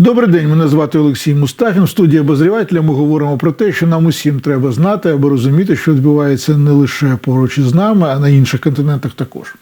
Добрий день, мене звати Олексій Мустафін. В студії обозрівателя ми говоримо про те, що нам усім треба знати, аби розуміти, що відбувається не лише поруч із нами, а на інших континентах також.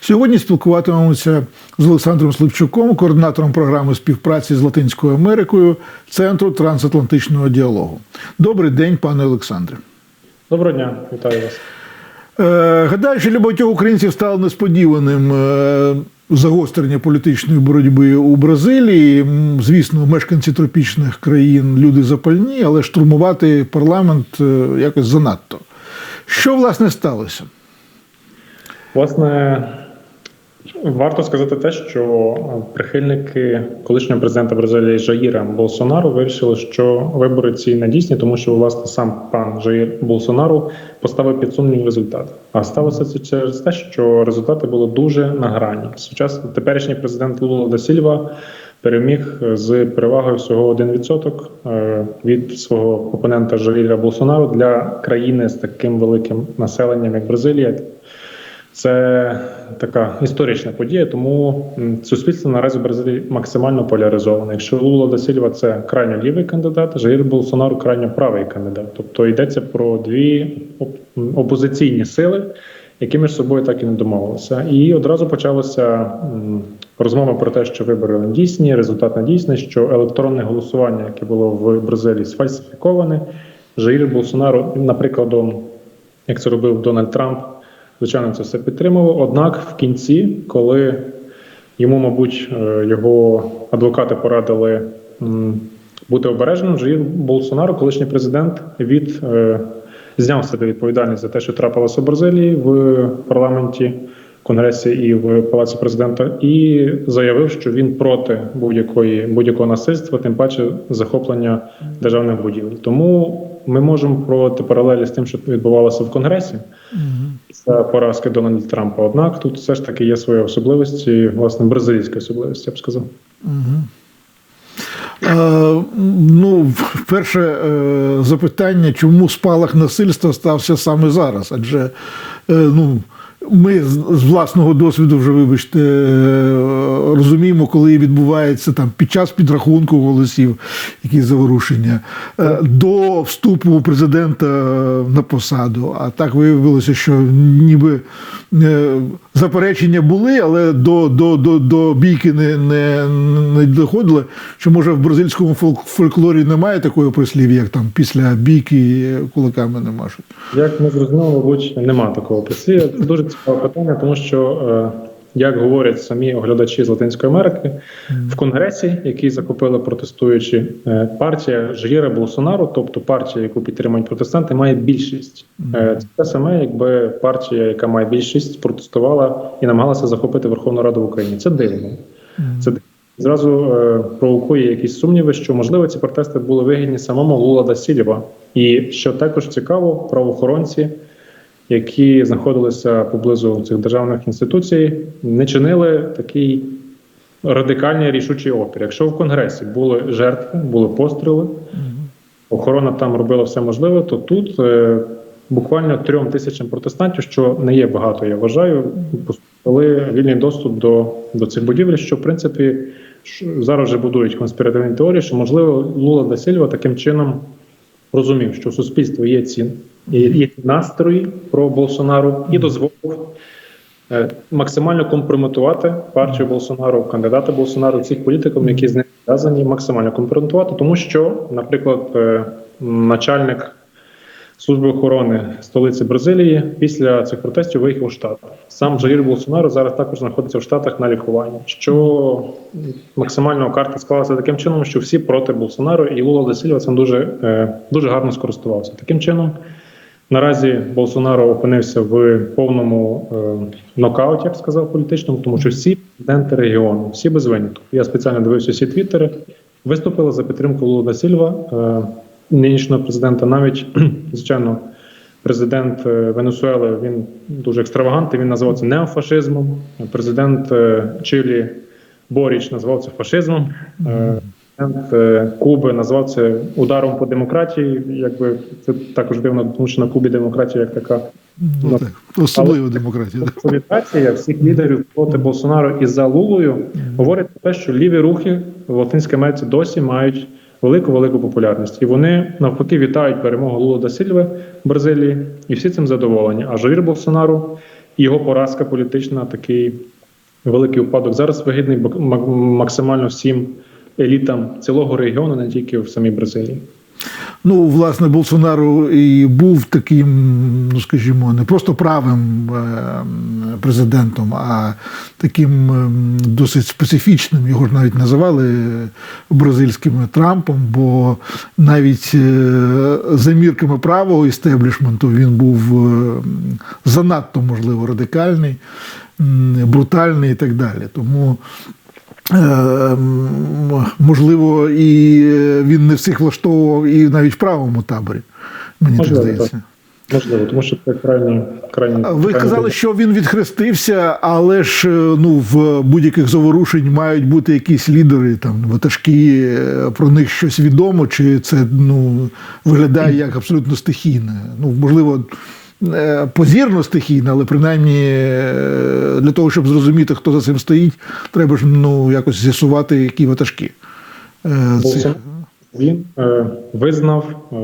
Сьогодні спілкуватимемося з Олександром Сливчуком, координатором програми співпраці з Латинською Америкою Центру трансатлантичного діалогу. Добрий день, пане Олександре. Доброго дня, вітаю вас. Е, Гадаю, що для багатьох українців стало несподіваним е, загострення політичної боротьби у Бразилії. Звісно, мешканці тропічних країн люди запальні, але штурмувати парламент е, якось занадто. Що власне сталося? Власне, варто сказати те, що прихильники колишнього президента Бразилії Жаїра Болсонару вирішили, що вибори ці недійсні, тому що власне сам пан Жаїр Болсонару поставив під сумнів результат. А сталося це через те, що результати були дуже на грані. Сучасний теперішній президент Лула да Сільва переміг з перевагою всього 1% е, від свого опонента Жаїра Болсонару для країни з таким великим населенням, як Бразилія. Це така історична подія, тому суспільство наразі в Бразилії максимально поляризоване. Якщо Лула да Сільва це крайньо лівий кандидат, Жаїр Болсонару крайньо правий кандидат. Тобто йдеться про дві опозиційні сили, які між собою так і не домовилися. І одразу почалася розмова про те, що вибори дійсні, результат не що електронне голосування, яке було в Бразилії, сфальсифіковане. Жаїр Болсонару, наприклад, як це робив Дональд Трамп, звичайно, це все підтримував. Однак в кінці, коли йому, мабуть, е, його адвокати порадили бути обережним, Жаїр Болсонару, колишній президент, від е, зняв себе відповідальність за те, що трапилося в Бразилії в парламенті. Конгресі і в палаці президента, і заявив, що він проти будь-якої будь-якого насильства, тим паче захоплення державних будівель. Тому ми можемо проводити паралелі з тим, що відбувалося в Конгресі Це поразки Дональда Трампа. Однак тут все ж таки є свої особливості, власне, бразилійські особливості, я б сказав. Е, ну, перше е, запитання, чому спалах насильства стався саме зараз? Адже е, ну, ми з власного досвіду вже, вибачте, е, розуміємо, коли відбувається там під час підрахунку голосів якісь заворушення е, до вступу президента на посаду. А так виявилося, що ніби е, заперечення були, але до, до, до, до бійки не, не, не доходили. Що може в бразильському фольк- фольклорі немає такої прислів'я, як там після бійки кулаками не машуть. Як ми зрозуміли, мабуть, нема такого прислів'я. Дуже цікаве питання, тому що, е, як говорять самі оглядачі з Латинської Америки, в Конгресі, який закупили протестуючі, е, партія Жаїра Болсонару, тобто партія, яку підтримують протестанти, має більшість. Е, Це те саме, якби партія, яка має більшість, протестувала і намагалася захопити Верховну Раду в Україні. Це дивно. Це дивно. зразу е, провокує якісь сумніви, що можливо ці протести були вигідні самому Лула да Сільва. І що також цікаво, правоохоронці, які знаходилися поблизу цих державних інституцій, не чинили такий радикальний рішучий опір. Якщо в Конгресі були жертви, були постріли, охорона там робила все можливе, то тут е, буквально трьом тисячам протестантів, що не є багато, я вважаю, дали вільний доступ до, до цих будівель, що в принципі зараз вже будують конспіративні теорії, що можливо Лула да Сільва таким чином розумів, що в суспільстві є ці є настрої про Болсонару і дозволив е, максимально компрометувати партію Болсонару, кандидата Болсонару, цих політиків, які з ним зв'язані, максимально компрометувати, тому що, наприклад, е, начальник служби охорони столиці Бразилії після цих протестів виїхав у Штат. Сам Жаїр Болсонaro зараз також знаходиться в Штатах на лікуванні. Що максимально карта склалася таким чином, що всі проти Болсонару і Лула да Сільва цим дуже, е, дуже гарно скористувався. Таким чином, наразі Болсонаро опинився в повному е, нокауті, як сказав політичному, тому що всі президенти регіону, всі без винятку. Я спеціально дивився всі твіттери, виступили за підтримку Лула Сільва, е, нинішнього президента. Навіть звичайно, президент е, Венесуели він дуже екстравагантний. Він називав це неофашизмом. Президент е, Чилі Боріч назвав фашизмом. Е, Президент е, Куби назвав це ударом по демократії. Якби це також дивно, тому що на Кубі демократія як така Ну, так, особлива демократія. Так. Консолідація всіх лідерів проти Болсонaro і за Лулою говорить про те, що ліві рухи в Латинській Америці досі мають велику велику популярність, і вони навпаки вітають перемогу Лула да Сільви в Бразилії, і всі цим задоволені. А Жавір Болсонaro і його поразка політична, такий великий упадок. Зараз вигідний максимально всім елітам цілого регіону, не тільки в самій Бразилії. Ну, власне, Болсонaro і був таким, ну скажімо, не просто правим е, президентом, а таким е, досить специфічним. Його ж навіть називали бразильським Трампом, бо навіть е, за мірками правого істеблішменту він був занадто, можливо, радикальний, брутальний і так далі. Тому. Е, Можливо, і він не всіх влаштовував і навіть в правому таборі. Мені Можливо, так здається. Можливо, тому що це крайні крайні. Ви казали, що він відхрестився, але ж е, ну в будь-яких заворушень мають бути якісь лідери, там ватажки, е, про них щось відомо, чи це ну виглядає як абсолютно стихійне. Ну можливо. Е, Позірно стихійне, але принаймні е, для того, щоб зрозуміти, хто за цим стоїть, треба ж ну якось з'ясувати, які ватажки. е, цих- Болсонaro, Він е, визнав е,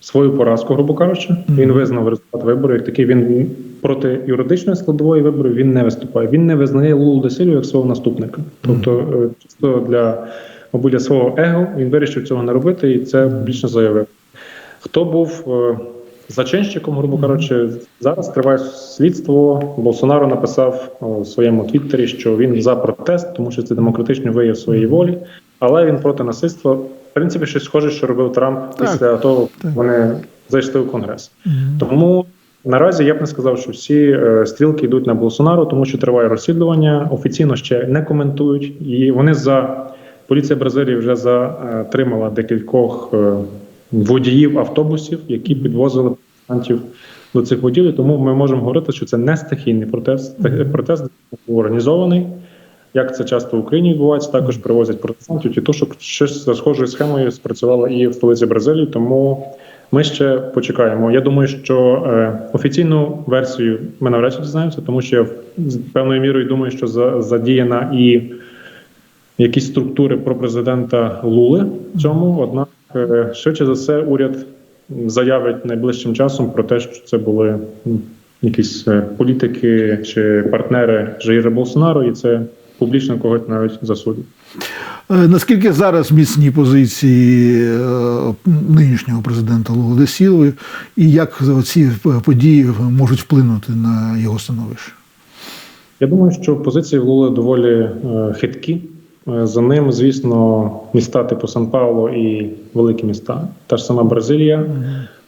свою поразку, грубо кажучи. Він визнав результат виборів. Як такий він проти юридичної складової виборів він не виступає. Він не визнає Лулу Десилю як свого наступника. Тобто, е, чисто для мабуть, для свого его він вирішив цього не робити, і це більше заявив. Хто був е, зачинщиком, грубо кажучи, зараз триває слідство. Болсонаро написав е, у своєму твіттері, що він за протест, тому що це демократичний вияв своєї волі, але він проти насильства. В принципі, щось схоже, що робив Трамп Так, після того, так. як вони зайшли в конгрес. Тому наразі я б не сказав, що всі е, стрілки йдуть на Болсонару, тому що триває розслідування. Офіційно ще не коментують, і вони за поліція Бразилії вже затримала декількох е, водіїв автобусів, які підвозили протестантів до цих водіїв. Тому ми можемо говорити, що це не стихійний протест. Протест організований. Як це часто в Україні відбувається, також привозять протестантів, і то, щоб щось за схожою схемою спрацювало і в столиці Бразилії. Тому ми ще почекаємо. Я думаю, що е, офіційну версію ми навряд чи дізнаємося, тому що я з певною мірою думаю, що за, задіяна і якісь структури про президента Лули в цьому. Однак, швидше за все, уряд заявить найближчим часом про те, що це були якісь е, політики чи партнери Жаїра Болсонаро, і це публічно когось навіть засудять. Е, Наскільки зараз міцні позиції е, нинішнього президента Лула і як ці події можуть вплинути на його становище? Я думаю, що позиції в Лули доволі е, хиткі. Е, За ним, звісно, міста типу Сан-Пауло і великі міста, та ж сама Бразилія.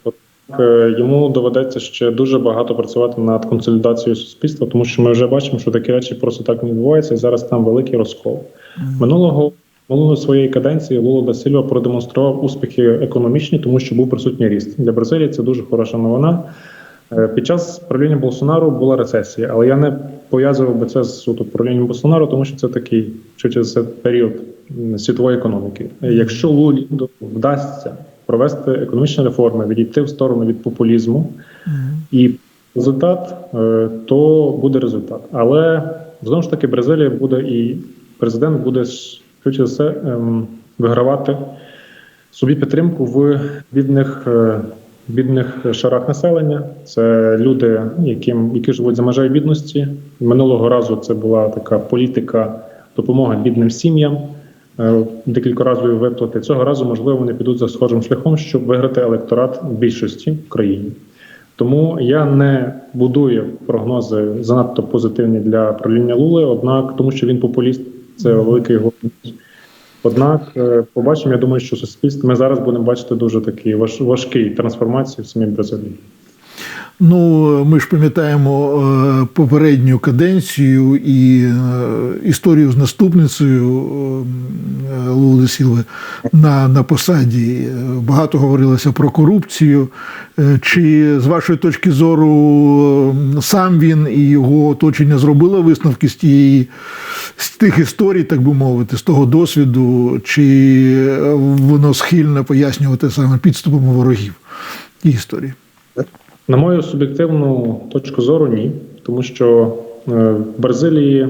От, е, йому доведеться ще дуже багато працювати над консолідацією суспільства, тому що ми вже бачимо, що такі речі просто так не відбуваються, і зараз там великий розкол. Минулого минулої своєї каденції Лула да Сільва продемонстрував успіхи економічні, тому що був присутній ріст. Для Бразилії це дуже хороша новина. Е, Під час правління Болсонару була рецесія, але я не пов'язував би це з суто правлінням Болсонару, тому що це такий швидше за період світової економіки. Е, Якщо Лулі вдасться провести економічні реформи, відійти в сторону від популізму і результат, е, то буде результат. Але знову ж таки Бразилія буде і президент буде швидше за все ем, вигравати собі підтримку в бідних, бідних шарах населення. Це люди, яким, які живуть за межею бідності. Минулого разу це була така політика допомоги бідним сім'ям. е, Декількоразові виплати цього разу, можливо, вони підуть за схожим шляхом, щоб виграти електорат в більшості в країні. Тому я не будую прогнози занадто позитивні для правління Лули, однак тому, що він популіст, це великий його. Однак, е, побачимо, я думаю, що суспільство ми зараз будемо бачити дуже такі важ, важкі трансформації в самій Бразилії. Ну, ми ж пам'ятаємо е, попередню каденцію і е, історію з наступницею е, Лули Сілви на, на посаді. Багато говорилося про корупцію. Чи з вашої точки зору сам він і його оточення зробили висновки з тієї з тих історій, так би мовити, з того досвіду, чи воно схильне пояснювати саме підступами ворогів ті історії? На мою суб'єктивну точку зору, ні. Тому що е, в Бразилії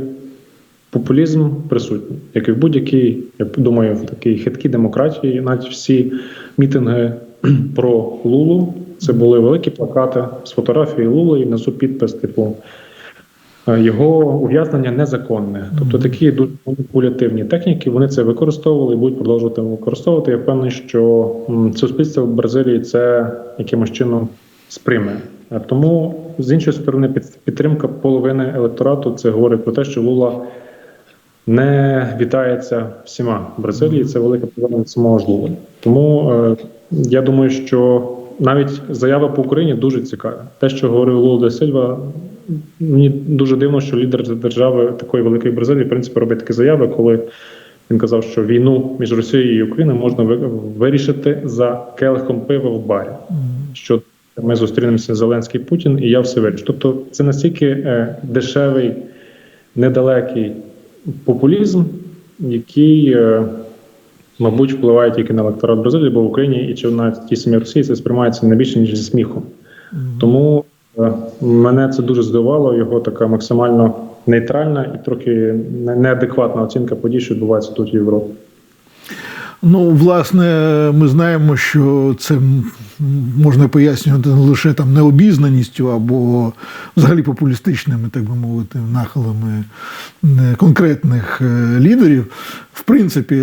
популізм присутній, як і в будь-якій, я думаю, в такій хиткій демократії, навіть всі мітинги про Лулу. Це були великі плакати з фотографією Лули і внизу підпис, типу. е, Його ув'язнення незаконне, тобто такі дуже маніпулятивні техніки вони це використовували і будуть продовжувати використовувати. Я впевнений, що суспільство в Бразилії це якимось чином сприйме. Тому з іншої сторони, під- підтримка половини електорату це говорить про те, що Лула не вітається всіма в Бразилії. Це велика проблема самого ж Лули. Тому е, я думаю, що навіть заява по Україні дуже цікава. Те, що говорив Лула де Сильва, мені дуже дивно, що лідер держави такої великої Бразилії, в принципі, робить такі заяви, коли він казав, що війну між Росією і Україною можна вирішити за келихом пива в барі. Що ми зустрінемося Зеленський Путін, і я все вирішу. Тобто, це настільки е, дешевий, недалекий популізм, який, е, мабуть, впливає тільки на електорат Бразилії, бо в Україні і чи навіть в тій самій Росії це сприймається не більше, ніж зі сміхом. Тому е, мене це дуже здивувало, його така максимально нейтральна і трохи неадекватна оцінка подій, що відбувається тут в Європі. Ну, власне, ми знаємо, що це можна пояснювати не лише там необізнаністю або взагалі популістичними, так би мовити, нахилами конкретних е, лідерів. В принципі,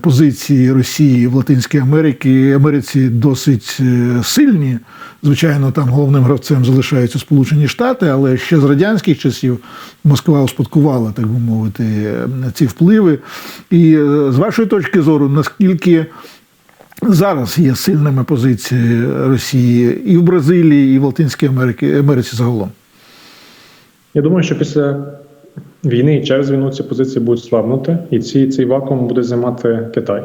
позиції Росії в Латинській Америці Америці досить е, сильні. Звичайно, там головним гравцем залишаються Сполучені Штати, але ще з радянських часів Москва успадкувала, так би мовити, ці впливи. І е, з вашої точки зору, наскільки зараз є сильними позиції Росії і в Бразилії, і в Латинській Америці, Америці загалом? Я думаю, що після війни і через війну ці позиції будуть слабнути, і ці, цей вакуум буде займати Китай.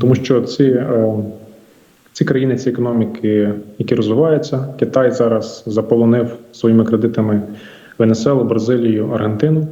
Тому що ці, е, ці країни, ці економіки, які розвиваються, Китай зараз заполонив своїми кредитами Венесуелу, Бразилію, Аргентину.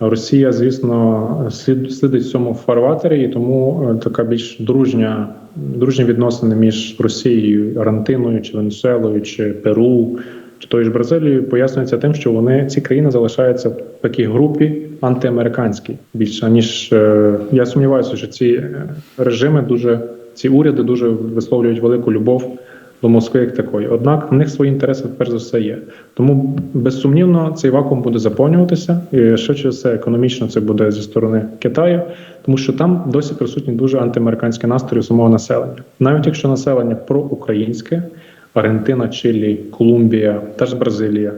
Росія, звісно, слід слідить в цьому фарватері, і тому е, така більш дружня, дружні відносини між Росією, Аргентиною, чи Венесуелою, чи Перу, чи тою ж Бразилією пояснюється тим, що вони ці країни залишаються в такій групі антиамериканській більше ніж е, я сумніваюся, що ці е, режими дуже ці уряди дуже висловлюють велику любов до Москви як такої. Однак в них свої інтереси перш за все є. Тому безсумнівно цей вакуум буде заповнюватися, і швидше все економічно це буде зі сторони Китаю, тому що там досі присутні дуже антиамериканські настрої самого населення, навіть якщо населення проукраїнське, Аргентина, Чилі, Колумбія, теж Бразилія,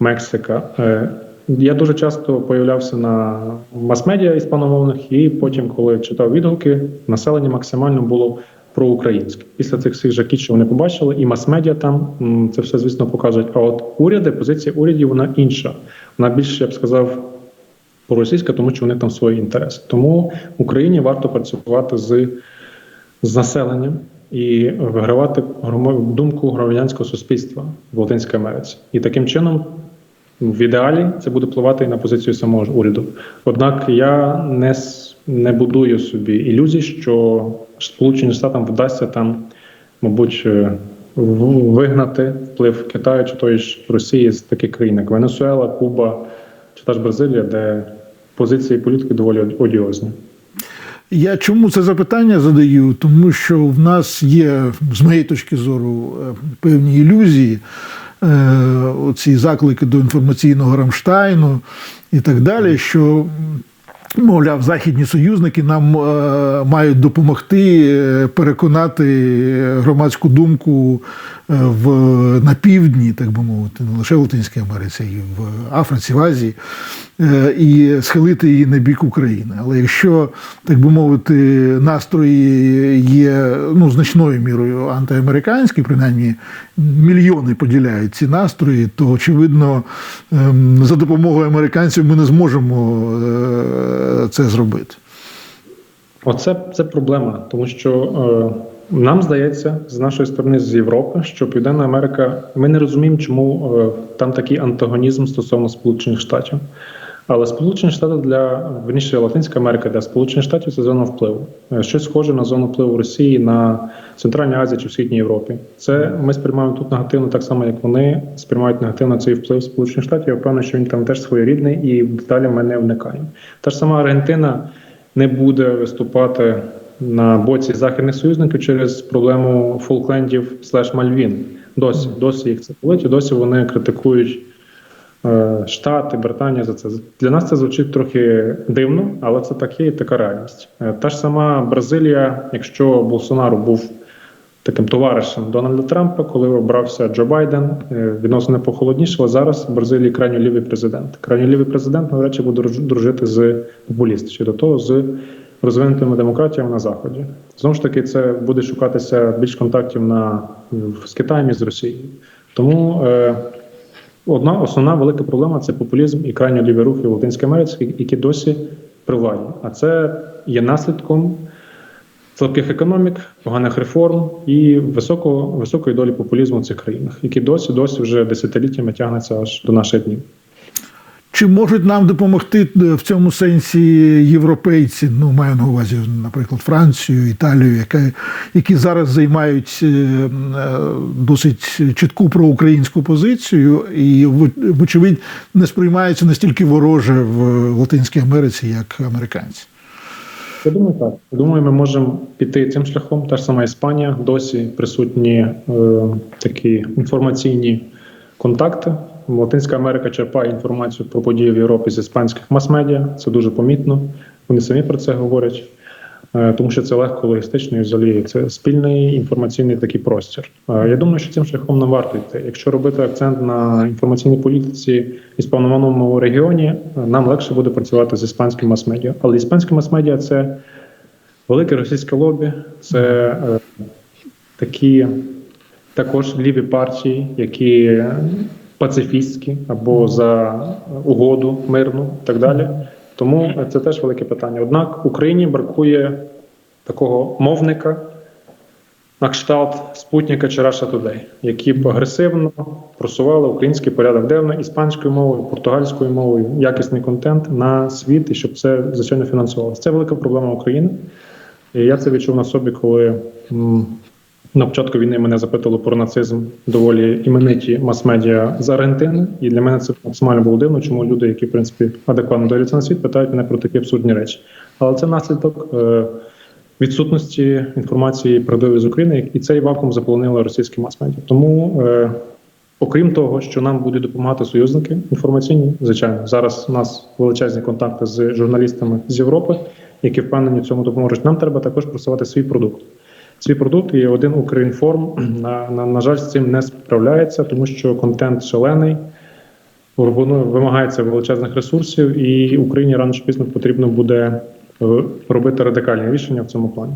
Мексика. Е, Я дуже часто появлявся на мас-медіа іспаномовних, і потім, коли читав відгуки, населення максимально було проукраїнське. Після цих всіх жакітів, що вони побачили, і мас-медіа там це все, звісно, покажуть. А от уряди, позиція урядів, вона інша. Вона більше, я б сказав, проросійська, тому що вони там свої інтереси. Тому Україні варто працювати з, з населенням і вигравати думку громадянського суспільства в Латинській Америці. І таким чином, в ідеалі, це буде впливати і на позицію самого ж уряду. Однак я не, не будую собі ілюзій, що Сполученим Штатам вдасться там, мабуть, е, вигнати вплив Китаю чи тої ж Росії з таких країн, як Венесуела, Куба чи та ж Бразилія, де позиції політики доволі одіозні. Я чому це запитання задаю? Тому що в нас є, з моєї точки зору, е, певні ілюзії, е, оці заклики до інформаційного Рамштайну і так далі, що. Мовляв, західні союзники нам е, мають допомогти е, переконати громадську думку е, в на півдні, так би мовити, не лише в Латинській Америці, і в Африці, в Азії, е, і схилити її на бік України. Але якщо, так би мовити, настрої є ну, значною мірою антиамериканські, принаймні мільйони поділяють ці настрої, то очевидно ем, за допомогою американців ми не зможемо е, це зробити. Оце це проблема, тому що е, нам здається з нашої сторони з Європи, що Південна Америка, ми не розуміємо, чому е, там такий антагонізм стосовно Сполучених Штатів. Але Сполучені Штати для верніше Латинська Америка для Сполучених Штатів це зона впливу. Е, Щось схоже на зону впливу Росії на Центральній Азії чи в Східній Європі. Це ми сприймаємо тут негативно, так само як вони сприймають негативно цей вплив Сполучених Штатів. Я впевнений, що він там теж своєрідний, і деталі ми не вникаємо. Та ж сама Аргентина не буде виступати на боці західних союзників через проблему Фолклендів слеш Мальвін. Досі, досі їх це болить, і досі вони критикують Штати, Британія за це. Для нас це звучить трохи дивно, але це так є і така реальність. Е, Та ж сама Бразилія, якщо Болсонару був таким товаришем Дональда Трампа, коли обрався Джо Байден, е, відносини похолоднішали. Зараз в Бразилії крайньо лівий президент. Крайньо лівий президент, навряд чи буде дружити з популістом, чи до того з розвинутими демократіями на заході. Знову ж таки, це буде шукатися більш контактів на з Китаєм і з Росією. Тому е, одна основна велика проблема це популізм і крайньо ліві рухи в Латинській Америці, які досі при владі. А це є наслідком слабких економік, поганих реформ і високої долі популізму в цих країнах, які досі досі вже десятиліттями тягнуться аж до наших днів. Чи можуть нам допомогти е, в цьому сенсі європейці? Ну, маю на увазі, наприклад, Францію, Італію, яка, які зараз займають е, е, досить чітку проукраїнську позицію, і вочевидь не сприймаються настільки вороже в Латинській Америці, як американці. Я думаю, так. Думаю, ми можемо піти цим шляхом. Та ж сама Іспанія досі присутні е, такі інформаційні контакти. Латинська Америка черпає інформацію про події в Європі з іспанських мас-медіа. Це дуже помітно. Вони самі про це говорять, е, тому що це легко логістично і взагалі це спільний інформаційний такий простір. Е, я думаю, що цим шляхом нам варто йти. Якщо робити акцент на інформаційній політиці іспаномовному регіоні, е, нам легше буде працювати з іспанським мас-медіа. Але іспанське мас-медіа це велике російське лобі, це такі також ліві партії, які пацифістські або за угоду мирну і так далі. Тому це теж велике питання. Однак Україні бракує такого мовника на кшталт Спутника чи Russia Today, які б агресивно просували український порядок денний іспанською мовою, португальською мовою, якісний контент на світ і щоб це звичайно фінансувалося. Це велика проблема України. І я це відчув на собі, коли на початку війни мене запитали про нацизм доволі імениті мас-медіа з Аргентини. І для мене це максимально було дивно, чому люди, які в принципі адекватно дивляться на світ, питають мене про такі абсурдні речі. Але це наслідок е, відсутності інформації правдивої з України, і цей вакуум заполонили російські мас-медіа. Тому, е, окрім того, що нам будуть допомагати союзники інформаційні, звичайно, зараз у нас величезні контакти з журналістами з Європи, які впевнені в цьому допоможуть. Нам треба також просувати свій продукт. Свій продукт і один Українформ на, на, на жаль з цим не справляється, тому що контент шалений. Вимагається величезних ресурсів, і Україні рано чи пізно потрібно буде е, робити радикальні рішення в цьому плані.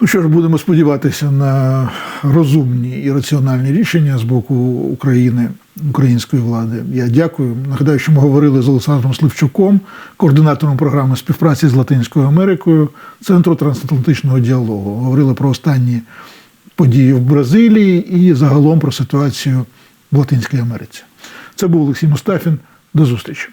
Ну що ж, будемо сподіватися на розумні і раціональні рішення з боку України, української влади. Я дякую. Нагадаю, що ми говорили з Олександром Сливчуком, координатором програми співпраці з Латинською Америкою, Центру трансатлантичного діалогу. Говорили про останні події в Бразилії і загалом про ситуацію в Латинській Америці. Це був Олексій Мустафін. До зустрічі.